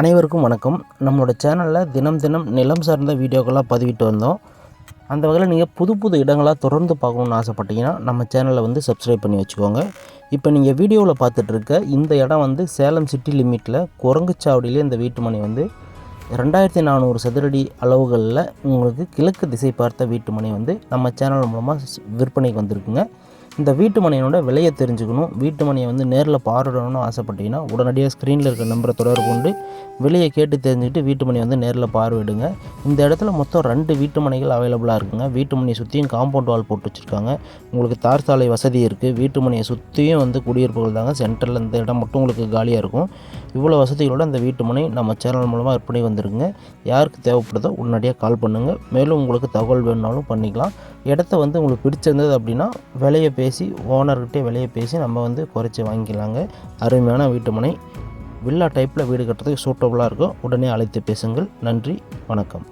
அனைவருக்கும் வணக்கம். நம்மளோட சேனலில் தினம் தினம் நிலம் சார்ந்த வீடியோக்களாக பதிவிட்டு வந்தோம். அந்த வகையில் நீங்கள் புது புது இடங்களாக தொடர்ந்து பார்க்கணுன்னு ஆசைப்பட்டீங்கன்னா நம்ம சேனலை வந்து சப்ஸ்கிரைப் பண்ணி வச்சுக்கோங்க. இப்போ நீங்கள் வீடியோவில் பார்த்துட்ருக்க இந்த இடம் வந்து சேலம் சிட்டி லிமிட்டில் குரங்குச்சாவடியிலே இந்த வீட்டுமனை வந்து ரெண்டாயிரத்தி நானூறு சதுரடி அளவுகளில் உங்களுக்கு கிழக்கு திசை பார்த்த வீட்டுமனை வந்து நம்ம சேனல் மூலமாக விற்பனைக்கு வந்திருக்குங்க. இந்த வீட்டு மனையோட விலையை தெரிஞ்சுக்கணும். வீட்டு மனையை வந்து நேரில் பாருடணும்னு ஆசைப்பட்டீங்கன்னா உடனடியாக ஸ்க்ரீனில் இருக்கிற நம்பரை தொடர்பு கொண்டு விலையை கேட்டு தெரிஞ்சுக்கிட்டு வீட்டு மனையை வந்து நேரில் பார்வையிடுங்க. இந்த இடத்துல மொத்தம் ரெண்டு வீட்டு மனைகள் அவைலபிளாக இருக்குங்க. வீட்டு மனையை சுற்றியும் காம்பவுண்ட் வால் போட்டு வச்சுருக்காங்க. உங்களுக்கு தார் சாலை வசதி இருக்குது வீட்டு மனையை சுற்றியும் வந்து குடியிருப்புகள் தாங்க. சென்டரில் இந்த இடம் மட்டும் உங்களுக்கு காலியாக இருக்கும். இவ்வளோ வசதிகளோட அந்த வீட்டு மனை நம்ம சேனல் மூலமாக விற்பனை வந்திருக்குங்க யாருக்கு தேவைப்படுதோ உடனடியாக கால் பண்ணுங்கள் மேலும் உங்களுக்கு தகவல் வேணுனாலும் பண்ணிக்கலாம். இடத்த வந்து உங்களுக்கு பிடிச்சிருந்தது அப்படின்னா விலையை பேசி ஓனர்கிட்டே விலையை பேசி நம்ம வந்து குறைச்சி வாங்கிக்கலாங்க. அருமையான வீட்டு மனை. வில்லா டைப்பில் வீடு கட்டுறதுக்கு சூட்டபுளாக இருக்கும் உடனே அழைத்து பேசுங்கள். நன்றி வணக்கம்.